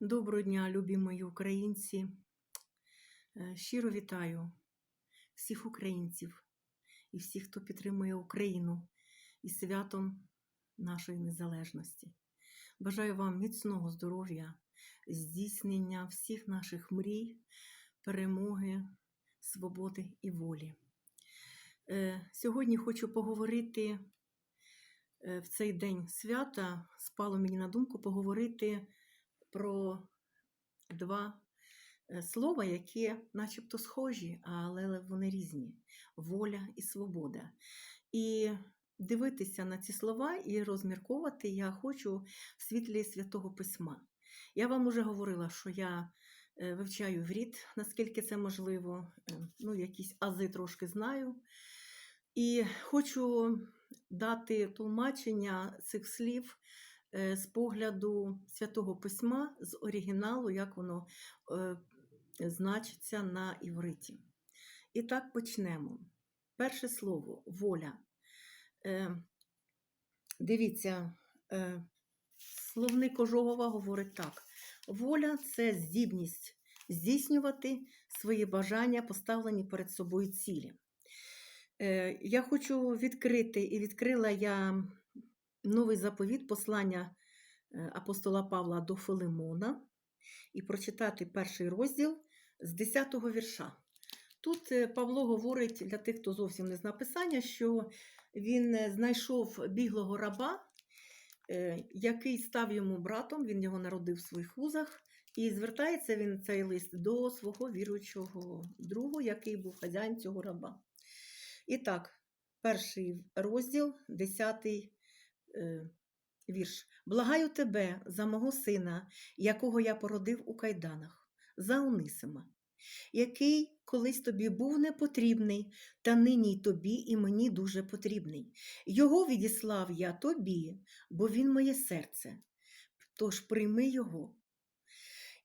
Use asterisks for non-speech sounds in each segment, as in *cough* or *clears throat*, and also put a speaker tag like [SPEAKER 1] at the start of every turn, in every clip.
[SPEAKER 1] Доброго дня, любі мої українці. Е, Щиро вітаю всіх українців і всіх, хто підтримує Україну із святом нашої незалежності. Бажаю вам міцного здоров'я, здійснення всіх наших мрій, перемоги, свободи і волі. Е, Сьогодні хочу поговорити е, в цей день свята. Спало мені на думку поговорити про два е, слова, які начебто схожі, але вони різні: воля і свобода. І дивитися на ці слова і розмірковувати я хочу в світлі святого письма. Я вам уже говорила, що я е, вивчаю врід, наскільки це можливо, е, ну, якісь ази трошки знаю. І хочу дати тлумачення цих слів з погляду святого письма, з оригіналу, як воно е, значиться на івриті. І так почнемо. Перше слово воля. Е, Дивіться, е, словник Ожогова говорить так: воля це здібність здійснювати свої бажання, поставлені перед собою цілі. Е, Я хочу відкрити, і відкрила я новий заповіт послання е, апостола Павла до Филимона і прочитати перший розділ з 10-го вірша. Тут е, Павло говорить для тих, хто зовсім не зна писання, що він е, знайшов біглого раба, який став йому братом, він його народив в своїх вузах, і звертається він цей лист до свого віруючого другу, який був хазяїн цього раба. І так, перший розділ, десятий е, вірш. Благаю тебе за мого сина, якого я породив у кайданах, за Онисима, який колись тобі був непотрібний, та нині й тобі і мені дуже потрібний. Його відіслав я тобі, бо він моє серце. Тож прийми його.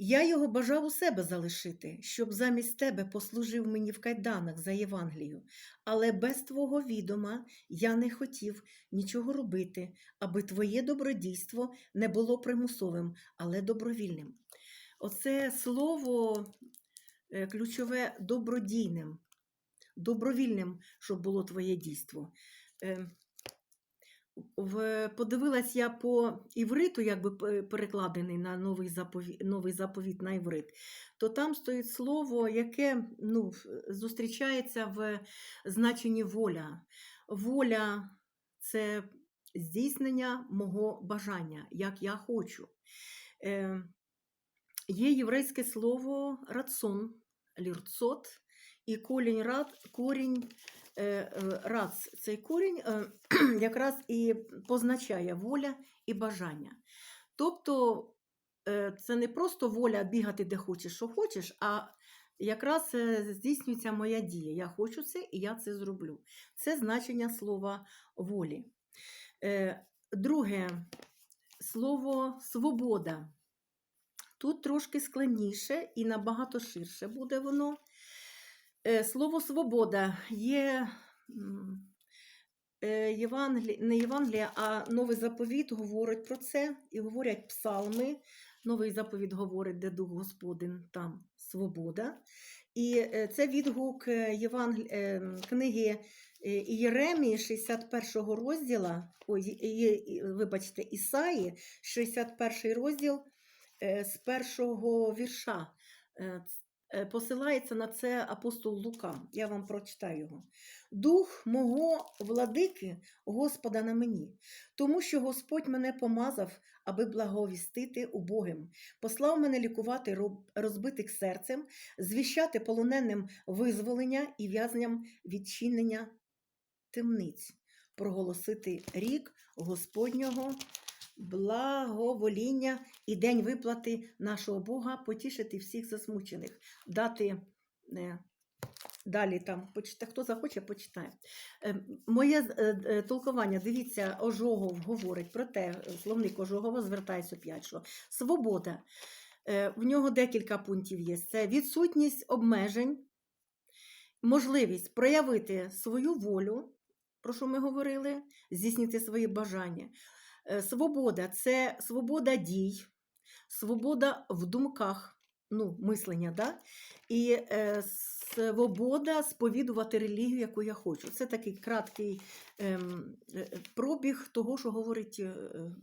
[SPEAKER 1] Я його бажав у себе залишити, щоб замість тебе послужив мені в кайданах за Євангелію, але без твого відома я не хотів нічого робити, аби твоє добродійство не було примусовим, але добровільним. Оце слово е, ключове добродійним, добровільним, щоб було твоє дійство. В, подивилась я по івриту, якби перекладений на новий заповіт, новий заповіт на іврит, то там стоїть слово, яке ну, зустрічається в значенні воля. Воля це здійснення мого бажання, як я хочу. Е, є єврейське слово рацон, лірцот, і корінь, рад, корінь е, е, рац, цей корінь е, *clears throat* якраз і позначає воля і бажання. Тобто це не просто воля бігати де хочеш, що хочеш, а якраз здійснюється моя дія. Я хочу це і я це зроблю. Це значення слова волі. Друге слово свобода. Тут трошки складніше і набагато ширше буде воно. Е, Слово свобода є е, Євангелі... не Євангелія, а Новий заповіт говорить про це і говорять псалми. Новий заповіт говорить, де Дух Господин, там свобода. І е, це відгук Євангел... книги Єремії 61 розділа, ой, вибачте, Ісаї, 61 розділ з першого вірша. Е, Посилається на це апостол Лука. Я вам прочитаю його. Дух мого владики Господа на мені, тому що Господь мене помазав, аби благовістити убогим, послав мене лікувати розбитих серцем, звіщати полоненим визволення і в'язням відчинення темниць, проголосити рік Господнього благовоління і день виплати нашого Бога, потішити всіх засмучених, дати е, далі там, почита, хто захоче, почитає. Е, Моє е, толкування, дивіться, Ожогов говорить про те, словник Ожогова звертається опять, що свобода. В нього декілька пунктів є. Це відсутність обмежень, можливість проявити свою волю, про що ми говорили, здійснити свої бажання. Е, Свобода це свобода дій, свобода в думках, ну, мислення, да? і е, свобода сповідувати релігію, яку я хочу. Це такий краткий ем, е, пробіг того, що говорить е,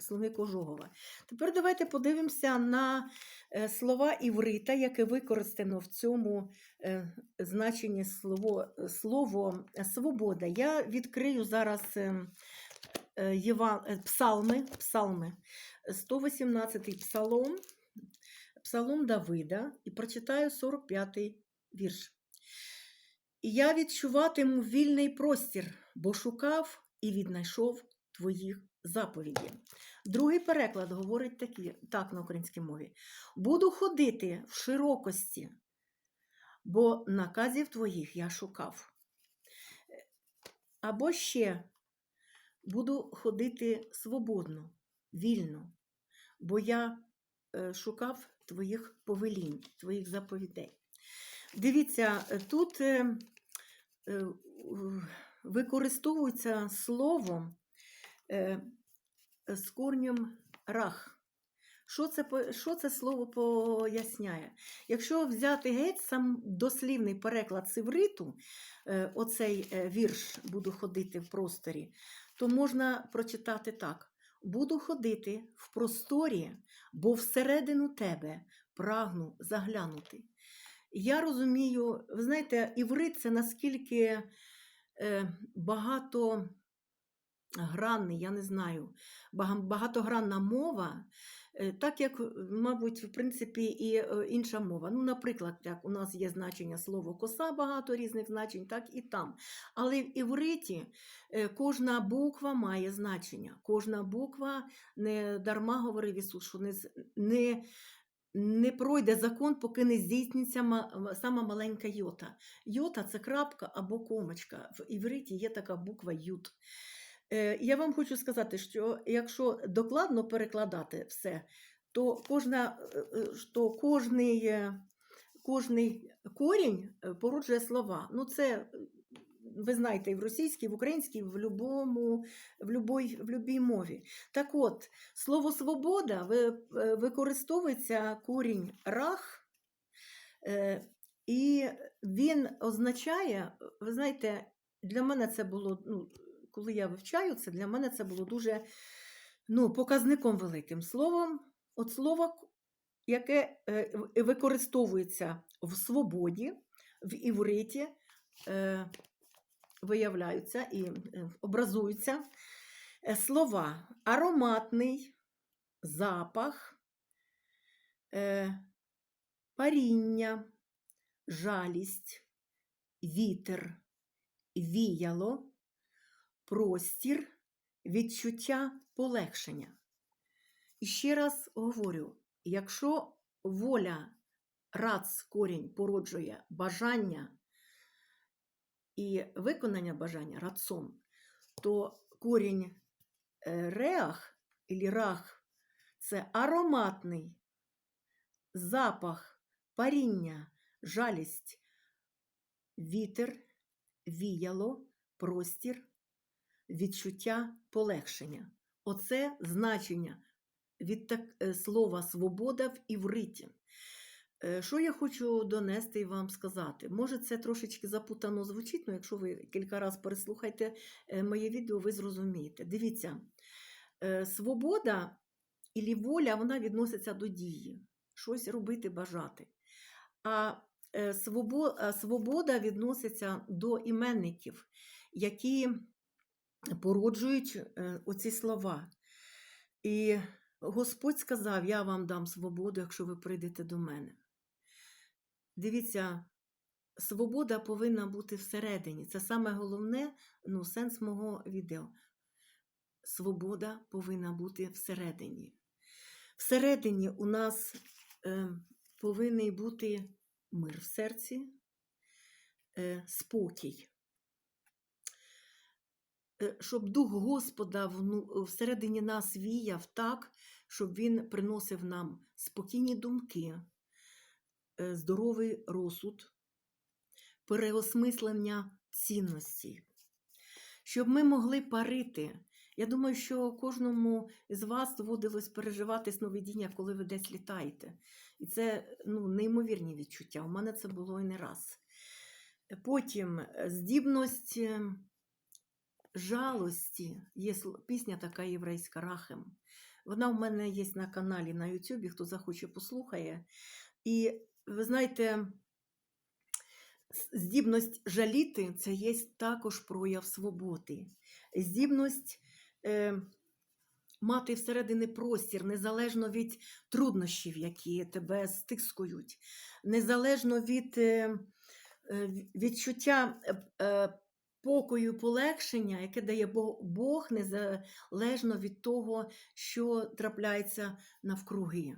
[SPEAKER 1] словник Ожогова. Тепер давайте подивимося на е, слова іврита, яке використано в цьому е, значенні слово, слово свобода. Я відкрию зараз е, псалми, псалми. 118-й псалом, псалом Давида, і прочитаю 45-й вірш. І я відчуватиму вільний простір, бо шукав і віднайшов твоїх заповіді. Другий переклад говорить такі, так на українській мові: Буду ходити в широкості, бо наказів твоїх я шукав. Або ще буду ходити свободно, вільно, бо я е, шукав твоїх повелінь, твоїх заповідей. Дивіться, е, тут е, використовується слово з корнем рах. Що це, що це слово поясняє? Якщо взяти геть сам дослівний переклад сивриту, оцей вірш буду ходити в просторі, то можна прочитати так: Буду ходити в просторі, бо всередину тебе прагну заглянути. Я розумію, ви знаєте, іврит це наскільки багато. багатогранний, я не знаю, багатогранна мова, е, так як, мабуть, в принципі, і е, інша мова. Ну, наприклад, як у нас є значення слово коса, багато різних значень, так і там. Але в івриті е, кожна буква має значення. Кожна буква не дарма говорив Ісус, що не, не не пройде закон, поки не здійсниться сама маленька йота. Йота це крапка або комочка. В івриті є така буква ют. Е, Я вам хочу сказати, що якщо докладно перекладати все, то кожна, е, е, що кожний, кожний корінь породжує слова. Ну, це ви знаєте, і в російській, і в українській, в любому, в любой, в любій мові. Так от, слово свобода використовується корінь рах, і він означає, ви знаєте, для мене це було, ну, коли я вивчаю це, для мене це було дуже ну, показником великим словом. От слово, яке е, використовується в свободі, в івриті, е, виявляються і е, образуються слова ароматний, запах, паріння, жалість, вітер, віяло, простір, відчуття полегшення. І ще раз говорю: якщо воля, рац, корінь породжує бажання і виконання бажання рацом, то корінь е, реах і рах це ароматний запах, паріння, жалість, вітер, віяло, простір, відчуття полегшення. Оце значення від так, е, слова свобода в івриті. Е, Що я хочу донести і вам сказати? Може, це трошечки запутано звучить, але якщо ви кілька разів переслухаєте е, моє відео, ви зрозумієте. Дивіться, свобода і воля вона відноситься до дії, щось робити, бажати. А свобода відноситься до іменників, які породжують е, оці слова. І Господь сказав: Я вам дам свободу, якщо ви прийдете до мене. Дивіться, свобода повинна бути всередині. Це саме головне ну, сенс мого відео. Свобода повинна бути всередині. Всередині у нас е, повинен бути мир в серці, е, спокій. Е, Щоб дух Господа всередині нас віяв так, щоб він приносив нам спокійні думки, е, здоровий розсуд, переосмислення цінностей, щоб ми могли парити. Я думаю, що кожному з вас доводилось переживати сновидіння, коли ви десь літаєте. І це ну, неймовірні відчуття. У мене це було і не раз. Потім е, здібність жалості. Є пісня така єврейська Рахем. Вона в мене є на каналі на Ютубі, хто захоче, послухає. І ви знаєте, здібність жаліти це є також прояв свободи. Здібність е, мати всередині простір, незалежно від труднощів, які тебе стискують, незалежно від е, е, відчуття е, е, покою, полегшення, яке дає Бог, незалежно від того, що трапляється навкруги.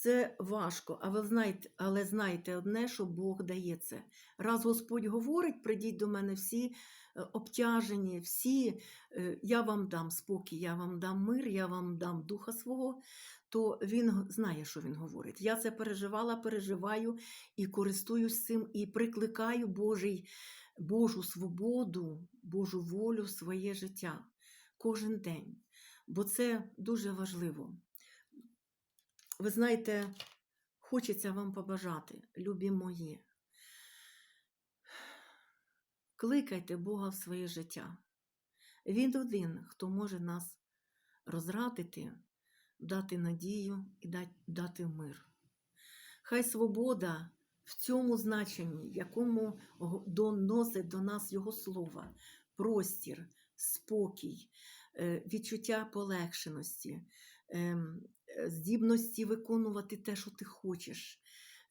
[SPEAKER 1] Це важко, а ви знаєте, але знайте одне, що Бог дає це. Раз Господь говорить, прийдіть до мене всі е, обтяжені, всі, е, я вам дам спокій, я вам дам мир, я вам дам духа свого, то він знає, що він говорить. Я це переживала, переживаю і користуюсь цим, і прикликаю Божий, Божу свободу, Божу волю в своє життя кожен день. Бо це дуже важливо. Ви знаєте, хочеться вам побажати, любі мої. Кликайте Бога в своє життя. Він один, хто може нас розрадити, дати надію і дати, мир. Хай свобода в цьому значенні, якому доносить до нас Його слова, простір, спокій, е, відчуття полегшеності, ем, е, здібності виконувати те, що ти хочеш,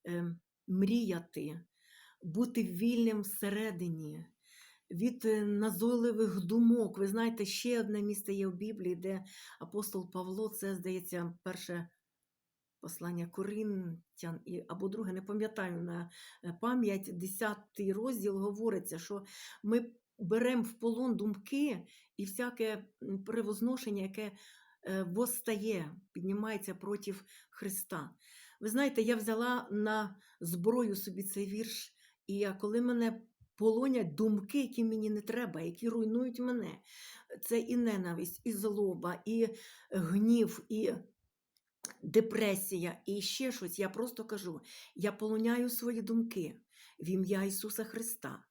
[SPEAKER 1] ем, мріяти, бути вільним всередині, від е, назойливих думок. Ви знаєте, ще одне місце є в Біблії, де апостол Павло, це, здається, перше послання Коринтян, і- або друге, не пам'ятаю на е, пам'ять, 10 розділ говориться, що ми беремо в полон думки і всяке м, превозношення, яке е, восстає, піднімається проти Христа. Ви знаєте, я взяла на зброю собі цей вірш, і я, коли мене полонять думки, які мені не треба, які руйнують мене, це і ненависть, і злоба, і гнів, і депресія, і ще щось. Я просто кажу: я полоняю свої думки в ім'я Ісуса Христа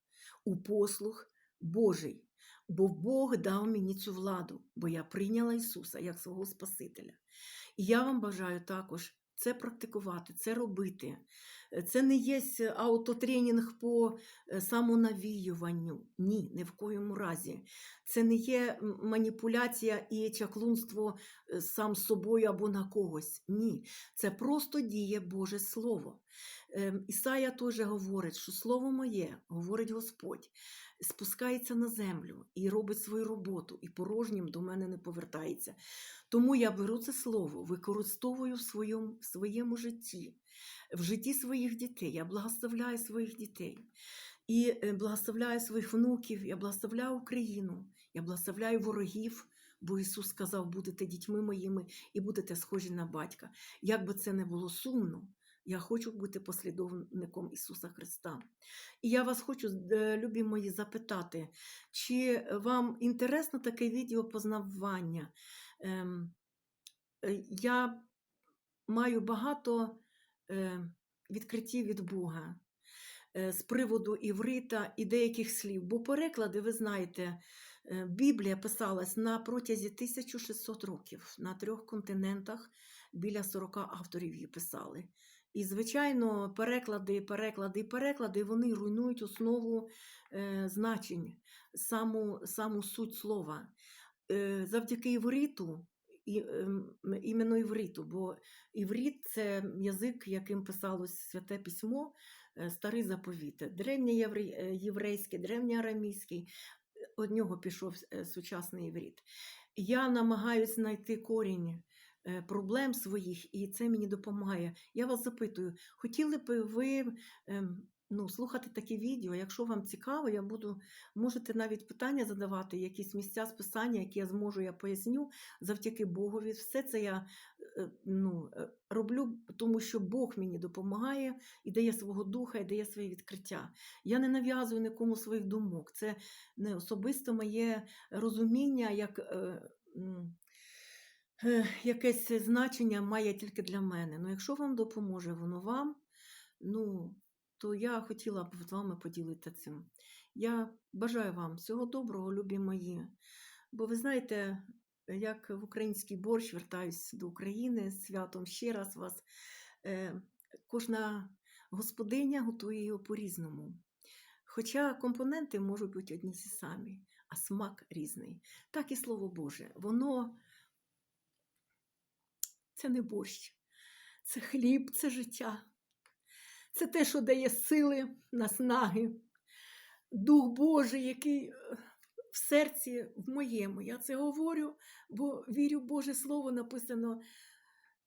[SPEAKER 1] у послуг Божий. Бо Бог дав мені цю владу, бо я прийняла Ісуса як свого Спасителя. І я вам бажаю також це практикувати, це робити. Е, Це не є аутотренінг по е, самонавіюванню. Ні, ні в коєму разі. Це не є маніпуляція і чаклунство сам собою або на когось. Ні. Це просто діє Боже Слово. Ем, Ісая теж говорить, що Слово моє, говорить Господь, спускається на землю і робить свою роботу, і порожнім до мене не повертається. Тому я беру це слово, використовую в своєму, в своєму житті, в житті своїх дітей. Я благословляю своїх дітей. І е, благословляю своїх внуків, я благословляю Україну, я благословляю ворогів, бо Ісус сказав, будете дітьми моїми і будете схожі на батька. Як би це не було сумно, я хочу бути послідовником Ісуса Христа. І я вас хочу, е, любі мої, запитати, чи вам інтересно таке відео познавання? Ем, е, Я маю багато е, відкриттів від Бога е, з приводу іврита і деяких слів. Бо переклади, ви знаєте, е, Біблія писалась на протязі 1600 років на трьох континентах. Біля 40 авторів її писали. І, звичайно, переклади, переклади, переклади вони руйнують основу е, значень, саму, саму суть слова. Е, завдяки івриту, ем, іменно івриту, бо іврит це язик, яким писалось святе письмо, е, старий заповіт, древньоєврейський, древньоарамійський, від нього пішов е, сучасний іврит. Я намагаюся знайти корінь е, проблем своїх, і це мені допомагає. Я вас запитую, хотіли б ви ем, ну, слухати такі відео? Якщо вам цікаво, я буду, можете навіть питання задавати, якісь місця з писання, які я зможу, я поясню завдяки Богові. Все це я е, ну, е, роблю, тому що Бог мені допомагає і дає свого духа, і дає своє відкриття. Я не нав'язую нікому своїх думок. Це не особисто моє розуміння, як е, якесь значення має тільки для мене. Ну, якщо вам допоможе воно вам, ну, то я хотіла б з вами поділитися цим. Я бажаю вам всього доброго, любі мої. Бо ви знаєте, як в український борщ вертаюсь до України з святом ще раз вас. Е, кожна господиня готує його по-різному. Хоча компоненти можуть бути одні ті самі, а смак різний. Так і слово Боже, воно це не борщ, це хліб, це життя. Це те, що дає сили, наснаги, Дух Божий, який е, в серці в моєму. Я це говорю, бо вірю в Боже Слово написано.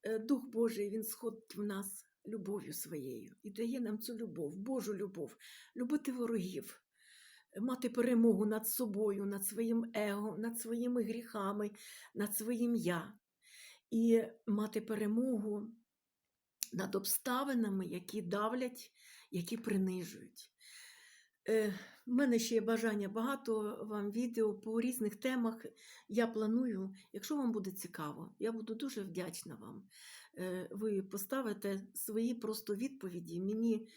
[SPEAKER 1] е, Дух Божий, Він сходить в нас любов'ю своєю і дає нам цю любов, Божу любов, любити ворогів, мати перемогу над собою, над своїм его, над своїми гріхами, над своїм я. І мати перемогу над обставинами, які давлять, які принижують. Е, в мене ще є бажання багато вам відео по різних темах. Я планую, якщо вам буде цікаво, я буду дуже вдячна вам. Е, ви поставите свої просто відповіді. Мені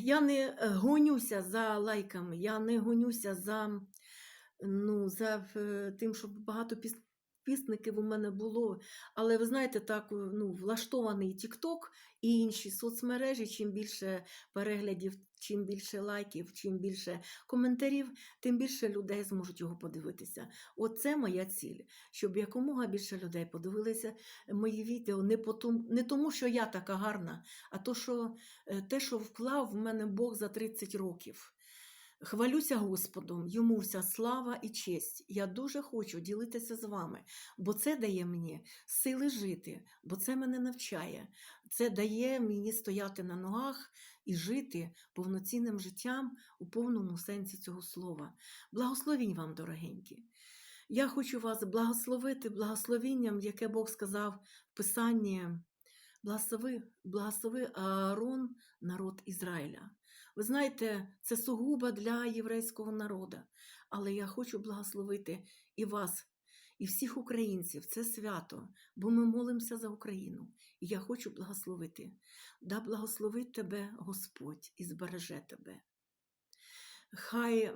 [SPEAKER 1] я не гонюся за лайками, я не гонюся за, ну, за е, тим, щоб багато підписників у мене було. Але ви знаєте, так ну, влаштований TikTok і інші соцмережі, чим більше переглядів, чим більше лайків, чим більше коментарів, тим більше людей зможуть його подивитися. Оце моя ціль, щоб якомога більше людей подивилися мої відео не, по тому, не тому, що я така гарна, а то, що, е, те, що вклав в мене Бог за 30 років. Хвалюся Господом, йому вся слава і честь. Я дуже хочу ділитися з вами, бо це дає мені сили жити, бо це мене навчає. Це дає мені стояти на ногах і жити повноцінним життям у повному сенсі цього слова. Благословінь вам, дорогенькі. Я хочу вас благословити благословінням, яке Бог сказав в Писанні. Благослови, благослови Аарон, народ Ізраїля. Ви знаєте, це сугубо для єврейського народу, але я хочу благословити і вас, і всіх українців. Це свято, бо ми молимося за Україну. І я хочу благословити. Да благословить тебе Господь і збереже тебе. Хай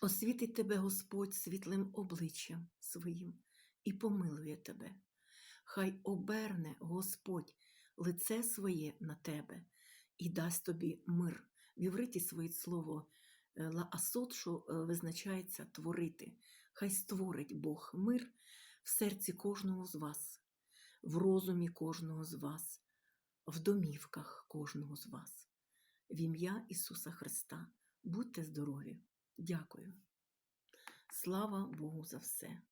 [SPEAKER 1] освітить тебе Господь світлим обличчям своїм і помилує тебе. Хай оберне Господь лице своє на тебе і дасть тобі мир. В івриті своє слово е, лаасот, що е, визначається творити. Хай створить Бог мир в серці кожного з вас, в розумі кожного з вас, в домівках кожного з вас. В ім'я Ісуса Христа. Будьте здорові! Дякую. Слава Богу за все.